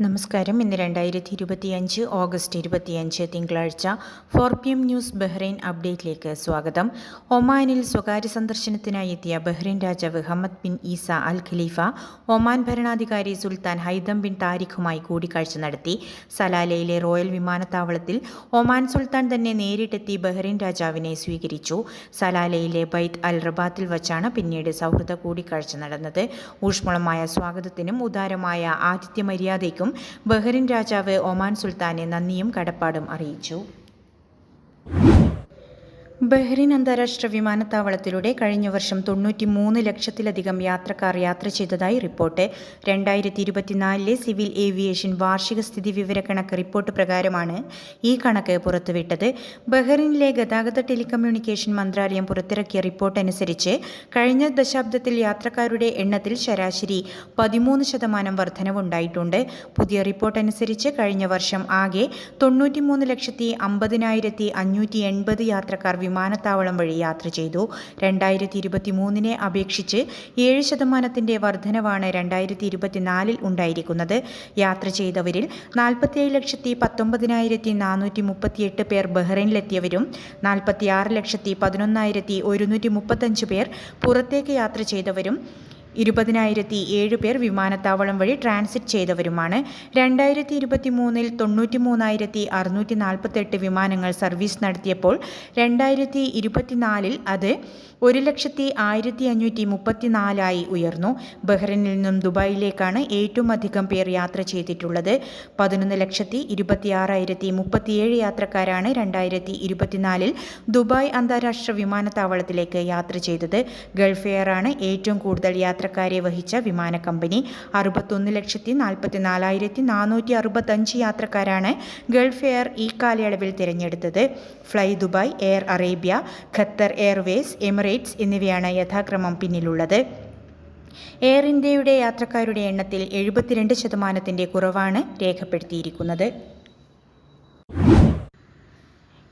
നമസ്കാരം. ഇന്ന് രണ്ടായിരത്തി ഇരുപത്തിയഞ്ച് ഓഗസ്റ്റ് ഇരുപത്തിയഞ്ച് തിങ്കളാഴ്ച four P M news Bahrain അപ്ഡേറ്റിലേക്ക് സ്വാഗതം. ഒമാനിൽ സ്വകാര്യ സന്ദർശനത്തിനായി എത്തിയ ബഹ്റൈൻ രാജാവ് Hamad bin Isa al Khalifa Oman ഭരണാധികാരി സുൽത്താൻ ഹൈദം ബിൻ താരിഖുമായി കൂടിക്കാഴ്ച നടത്തി. സലാലയിലെ റോയൽ വിമാനത്താവളത്തിൽ ഒമാൻ സുൽത്താൻ തന്നെ നേരിട്ടെത്തി ബഹ്റൈൻ രാജാവിനെ സ്വീകരിച്ചു. സലാലയിലെ ബൈത്ത് അൽ റബാത്തിൽ വച്ചാണ് പിന്നീട് സൗഹൃദ കൂടിക്കാഴ്ച നടന്നത്. ഊഷ്മളമായ സ്വാഗതത്തിനും ഉദാരമായ ആതിഥ്യ മര്യാദയ്ക്കും ബഹ്റിൻ രാജാവ് ഒമാൻ സുൽത്താനെ നന്ദിയും കടപ്പാടും അറിയിച്ചു ബഹ്റിൻ അന്താരാഷ്ട്ര വിമാനത്താവളത്തിലൂടെ കഴിഞ്ഞ വർഷം തൊണ്ണൂറ്റി മൂന്ന് ലക്ഷത്തിലധികം യാത്രക്കാർ യാത്ര ചെയ്തതായി റിപ്പോർട്ട്. രണ്ടായിരത്തി ഇരുപത്തിനാലിലെ സിവിൽ ഏവിയേഷൻ വാർഷിക സ്ഥിതി വിവരക്കണക്ക് റിപ്പോർട്ട് പ്രകാരമാണ് ഈ കണക്ക് പുറത്തുവിട്ടത്. ബഹ്റിനിലെ ഗതാഗത ടെലികമ്മ്യൂണിക്കേഷൻ മന്ത്രാലയം പുറത്തിറക്കിയ റിപ്പോർട്ട് അനുസരിച്ച് കഴിഞ്ഞ ദശാബ്ദത്തിൽ യാത്രക്കാരുടെ എണ്ണത്തിൽ ശരാശരി പതിമൂന്ന് ശതമാനം വർധനവുണ്ടായിട്ടുണ്ട്. പുതിയ റിപ്പോർട്ട് അനുസരിച്ച് കഴിഞ്ഞ വർഷം ആകെ തൊണ്ണൂറ്റിമൂന്ന് ലക്ഷത്തി അമ്പതിനായിരത്തി അഞ്ഞൂറ്റി എൺപത് യാത്രക്കാർ വിമാനത്താവളം വഴി യാത്ര ചെയ്തു. രണ്ടായിരത്തി ഇരുപത്തി മൂന്നിനെ അപേക്ഷിച്ച് ഏഴ് ശതമാനത്തിന്റെ വർധനവാണ് രണ്ടായിരത്തി ഇരുപത്തിനാലിൽ ഉണ്ടായിരിക്കുന്നത്. യാത്ര ചെയ്തവരിൽ നാൽപ്പത്തിയേഴ് ലക്ഷത്തി പത്തൊമ്പതിനായിരത്തി നാനൂറ്റി മുപ്പത്തിയെട്ട് പേർ ബഹ്റൈനിലെത്തിയവരും നാൽപ്പത്തിയാറ് ലക്ഷത്തി പതിനൊന്നായിരത്തി ഒരുന്നൂറ്റി മുപ്പത്തഞ്ച് പേർ പുറത്തേക്ക് യാത്ര ചെയ്തവരും ഇരുപതിനായിരത്തി ഏഴ് പേർ വിമാനത്താവളം വഴി ട്രാൻസിറ്റ് ചെയ്തവരുമാണ്. രണ്ടായിരത്തി ഇരുപത്തി മൂന്നിൽ തൊണ്ണൂറ്റി മൂന്നായിരത്തി അറുന്നൂറ്റി നാൽപ്പത്തെട്ട് വിമാനങ്ങൾ സർവീസ് നടത്തിയപ്പോൾ രണ്ടായിരത്തി ഇരുപത്തിനാലിൽ അത് ഒരു ലക്ഷത്തി ആയിരത്തി അഞ്ഞൂറ്റി മുപ്പത്തിനാലായി ഉയർന്നു. ബഹ്റിനിൽ നിന്നും ദുബായിലേക്കാണ് ഏറ്റവും അധികം പേർ യാത്ര ചെയ്തിട്ടുള്ളത്. പതിനൊന്ന് ലക്ഷത്തി ഇരുപത്തിയാറായിരത്തി മുപ്പത്തിയേഴ് യാത്രക്കാരാണ് രണ്ടായിരത്തി ഇരുപത്തിനാലിൽ ദുബായ് അന്താരാഷ്ട്ര വിമാനത്താവളത്തിലേക്ക് യാത്ര ചെയ്തത്. ഗൾഫ് എയറാണ് ഏറ്റവും കൂടുതൽ യാത്രക്കാരെ വഹിച്ച വിമാന കമ്പനി. അറുപത്തൊന്ന് ലക്ഷത്തി നാൽപ്പത്തി നാലായിരത്തി നാനൂറ്റി അറുപത്തഞ്ച് യാത്രക്കാരാണ് ഗൾഫ് എയർ ഈ കാലയളവിൽ തിരഞ്ഞെടുത്തത്. Fly Dubai Air Arabia Qatar Airways Emirates എന്നിവയാണ് യഥാക്രമം പിന്നിലുള്ളത്. എയർ ഇന്ത്യയുടെ യാത്രക്കാരുടെ എണ്ണത്തിൽ എഴുപത്തിരണ്ട് ശതമാനത്തിന്റെ കുറവാണ് രേഖപ്പെടുത്തിയിരിക്കുന്നത്.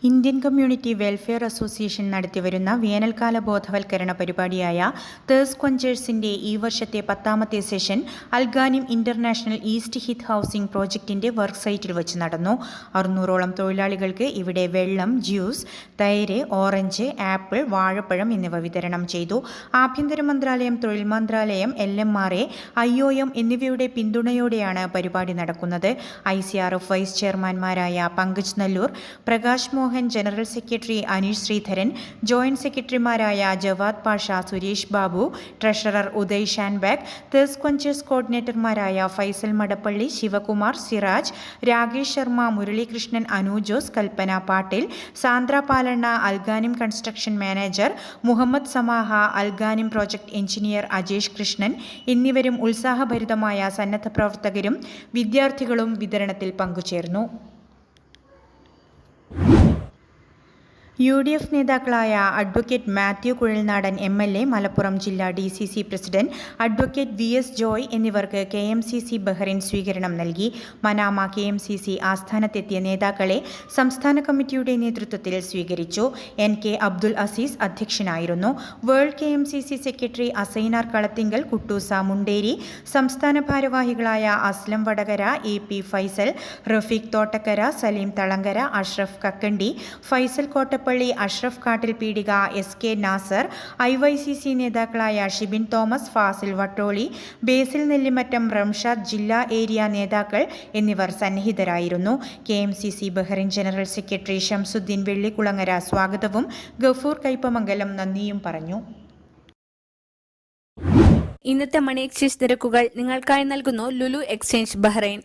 ഇന്ത്യൻ കമ്മ്യൂണിറ്റി വെൽഫെയർ അസോസിയേഷൻ നടത്തിവരുന്ന വേനൽക്കാല ബോധവൽക്കരണ പരിപാടിയായ തേഴ്സ് കൊഞ്ചേഴ്സിന്റെ ഈ വർഷത്തെ പത്താമത്തെ session Alghanim International East Hidd housing പ്രോജക്റ്റിന്റെ വർക്ക് സൈറ്റിൽ വെച്ച് നടന്നു. അറുന്നൂറോളം തൊഴിലാളികൾക്ക് ഇവിടെ വെള്ളം ജ്യൂസ് തൈര് ഓറഞ്ച് ആപ്പിൾ വാഴപ്പഴം എന്നിവ വിതരണം ചെയ്തു. ആഭ്യന്തര മന്ത്രാലയം തൊഴിൽ മന്ത്രാലയം L M R A I O M എന്നിവയുടെ പിന്തുണയോടെയാണ് പരിപാടി നടക്കുന്നത്. I C R F vice ചെയർമാൻമാരായ Pankaj Nalloor Prakash Mohan general secretary Aneesh Sreedharan joint സെക്രട്ടറിമാരായ Javad Pasha Suresh Babu treasurer Uday Shanbhag thirst quenchers കോർഡിനേറ്റർമാരായ Faisal Madappally Sivakumar Siraj Rakesh Sharma Muralikrishnan Anujose Kalpana Patil Sandra Palanna Alghanim construction manager Muhammad Samaha Alghanim project engineer Ajesh Krishnan എന്നിവരും ഉത്സാഹഭരിതമായ സന്നദ്ധ പ്രവർത്തകരും വിദ്യാർത്ഥികളും വിതരണത്തിൽ പങ്കുചേർന്നു. U D F നേതാക്കളായ advocate Mathew Kuzhalnadan M L A Malappuram ജില്ലാ D C C president advocate V S Joy എന്നിവർക്ക് K M C C Bahrain സ്വീകരണം നൽകി. Manama K M C C ആസ്ഥാനത്തെത്തിയ നേതാക്കളെ സംസ്ഥാന കമ്മിറ്റിയുടെ നേതൃത്വത്തിൽ സ്വീകരിച്ചു. എൻ കെ അബ്ദുൽ അസീസ് അധ്യക്ഷനായിരുന്നു. World K M C C secretary Asainar Kalathingal Kuttoosa Munderi സംസ്ഥാന ഭാരവാഹികളായ Aslam Vadakara A P Faisal Rafeeq Thottakkara Saleem Thalangara Ashraf Kakkandi Faisal Kottappally Ashraf Kattil Peedika S K Nasar I Y C C നേതാക്കളായ ഷിബിൻ തോമസ് ഫാസിൽ വട്ടോളി ബേസിൽ നെല്ലിമറ്റം റംഷാദ് ജില്ലാ area നേതാക്കൾ എന്നിവർ സന്നിഹിതരായിരുന്നു. K M C C Bahrain general secretary Shamsuddin Vellikulangara സ്വാഗതവും ഗഫൂർ കൈപ്പമംഗലം നന്ദിയും പറഞ്ഞു. ഇന്നത്തെ money exchange നിരക്കുകൾ നിങ്ങൾക്കായി നൽകുന്നു ലുലു എക്സ്ചേഞ്ച് ബഹ്റൈൻ.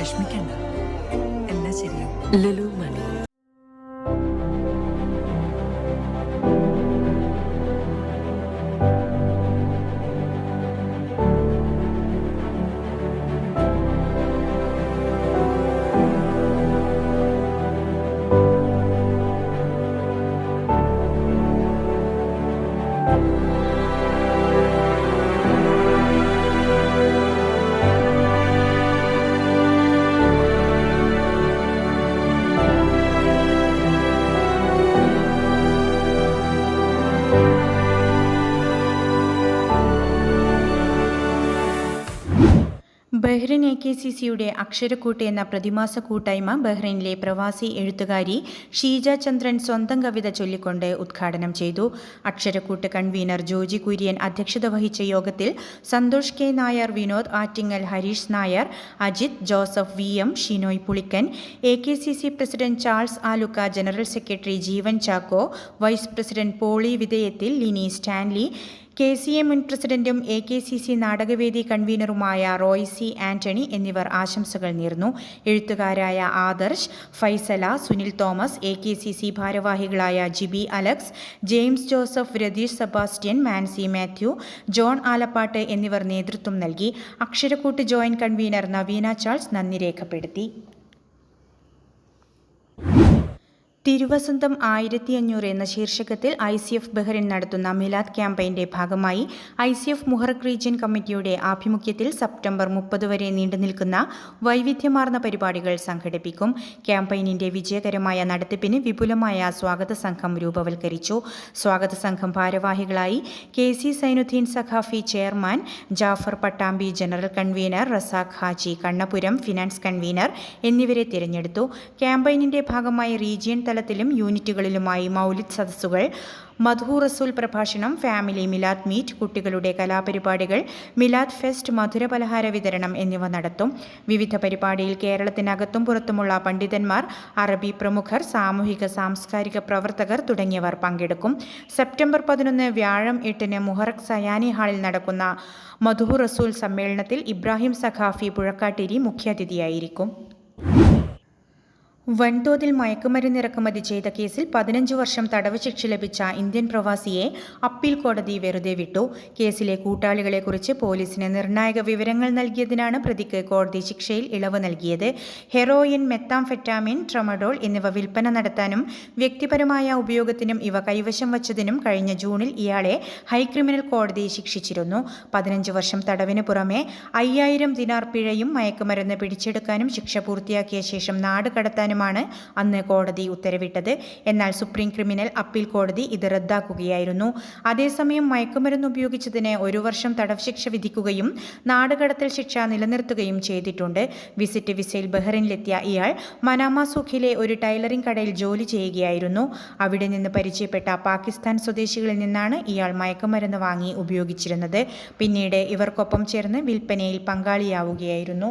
വിഷമിക്കണ്ട. എല്ലാം Lulu money. Bahrain A K C സിയുടെ അക്ഷരക്കൂട്ട് എന്ന പ്രതിമാസ കൂട്ടായ്മ ബഹ്റിനിലെ പ്രവാസി എഴുത്തുകാരി ഷീജ ചന്ദ്രൻ സ്വന്തം കവിത ചൊല്ലിക്കൊണ്ട് ഉദ്ഘാടനം ചെയ്തു. അക്ഷരക്കൂട്ട് കൺവീനർ ജോജി കുര്യൻ അധ്യക്ഷത വഹിച്ച യോഗത്തിൽ Santhosh K Nair Vinod Attingal Harish Nair Ajith Joseph V M Shinoy Pulikkan A K C C president Charles Aluka general secretary Jeevan Chacko vice president Poly Vithayathil Lini Stanley K C A മുൻ പ്രസിഡന്റും A K C C Natakavedi കൺവീനറുമായ Roy C Antony എന്നിവർ ആശംസകൾ നേർന്നു. എഴുത്തുകാരായ Adarsh Faisala Sunil Thomas A K C C ഭാരവാഹികളായ ജിബി അലക്സ് ജെയിംസ് ജോസഫ് രതീഷ് സെബാസ്റ്റ്യൻ മാൻസി മാത്യു ജോൺ ആലപ്പാട്ട് എന്നിവർ നേതൃത്വം നൽകി. അക്ഷരക്കൂട്ട് joint convener Naveena Charles നന്ദി രേഖപ്പെടുത്തി. തിരുവസന്തം ആയിരത്തി അഞ്ഞൂറ് എന്ന ശീർഷകത്തിൽ ഐ സി എഫ് ബഹ്റിൻ നടത്തുന്ന മിലാദ് ക്യാമ്പയിന്റെ ഭാഗമായി I C F Muharraq region കമ്മിറ്റിയുടെ ആഭിമുഖ്യത്തിൽ സെപ്റ്റംബർ മുപ്പത് വരെ നീണ്ടുനിൽക്കുന്ന വൈവിധ്യമാർന്ന പരിപാടികൾ സംഘടിപ്പിക്കും. ക്യാമ്പയിനിന്റെ വിജയകരമായ നടത്തിപ്പിന് വിപുലമായ സ്വാഗത സംഘം രൂപവൽക്കരിച്ചു. സ്വാഗത സംഘം ഭാരവാഹികളായി K C Sainuddeen Saqafi chairman Jafar Pattambi general convener Razak Haji Kannapuram finance convener എന്നിവരെ തിരഞ്ഞെടുത്തു. ക്യാമ്പയിനിന്റെ ഭാഗമായി റീജിയൻ തലത്തിലും യൂണിറ്റുകളിലുമായി മൗലിദ് സദസ്സുകൾ മധു റസൂൽ പ്രഭാഷണം ഫാമിലി മിലാദ് മീറ്റ് കുട്ടികളുടെ കലാപരിപാടികൾ മിലാദ് ഫെസ്റ്റ് മധുര പലഹാര വിതരണം എന്നിവ നടത്തും. വിവിധ പരിപാടിയിൽ കേരളത്തിനകത്തും പുറത്തുമുള്ള പണ്ഡിതന്മാർ അറബി പ്രമുഖർ സാമൂഹിക സാംസ്കാരിക പ്രവർത്തകർ തുടങ്ങിയവർ പങ്കെടുക്കും. സെപ്റ്റംബർ പതിനൊന്ന് വ്യാഴം എട്ടിന് മുഹറക് സയാനി ഹാളിൽ നടക്കുന്ന മധു റസൂൽ സമ്മേളനത്തിൽ ഇബ്രാഹിം സഖാഫി പുഴക്കാട്ടിരി മുഖ്യാതിഥിയായിരിക്കും. വൻതോതിൽ മയക്കുമരുന്ന് ഇറക്കുമതി ചെയ്ത കേസിൽ പതിനഞ്ച് വർഷം തടവ് ശിക്ഷ ലഭിച്ച ഇന്ത്യൻ പ്രവാസിയെ അപ്പീൽ കോടതി വെറുതെ വിട്ടു. കേസിലെ കൂട്ടാളികളെക്കുറിച്ച് പോലീസിന് നിർണായക വിവരങ്ങൾ നൽകിയതിനാണ് പ്രതിക്ക് കോടതി ശിക്ഷയിൽ ഇളവ് നൽകിയത്. ഹെറോയിൻ മെത്താംഫെറ്റാമിൻ ട്രമഡോൾ എന്നിവ വിൽപ്പന നടത്താനും വ്യക്തിപരമായ ഉപയോഗത്തിനും ഇവ കൈവശം വച്ചതിനും കഴിഞ്ഞ ജൂണിൽ ഇയാളെ ഹൈക്രിമിനൽ കോടതി ശിക്ഷിച്ചിരുന്നു. പതിനഞ്ച് വർഷം തടവിന് പുറമെ അയ്യായിരം ദിനാർ പിഴയും മയക്കുമരുന്ന് പിടിച്ചെടുക്കാനും ശിക്ഷ പൂർത്തിയാക്കിയ ശേഷം നാട് കടത്താനുമാണ് അന്ന് കോടതി ഉത്തരവിട്ടത്. എന്നാൽ സുപ്രീം ക്രിമിനൽ അപ്പീൽ കോടതി ഇത് റദ്ദാക്കുകയായിരുന്നു. അതേസമയം മയക്കുമരുന്ന് ഉപയോഗിച്ചതിന് ഒരു വർഷം തടവ് ശിക്ഷ വിധിക്കുകയും നാടുകടത്തൽ ശിക്ഷ നിലനിർത്തുകയും ചെയ്തിട്ടുണ്ട്. വിസിറ്റ് വിസയിൽ ബഹ്റിനിലെത്തിയ ഇയാൾ മനാമ സുഖിലെ ഒരു ടൈലറിംഗ് കടയിൽ ജോലി ചെയ്യുകയായിരുന്നു. അവിടെ നിന്ന് പരിചയപ്പെട്ട പാകിസ്ഥാൻ സ്വദേശികളിൽ നിന്നാണ് ഇയാൾ മയക്കുമരുന്ന് വാങ്ങി ഉപയോഗിച്ചിരുന്നത്. പിന്നീട് ഇവർക്കൊപ്പം ചേർന്ന് വിൽപ്പനയിൽ പങ്കാളിയാവുകയായിരുന്നു.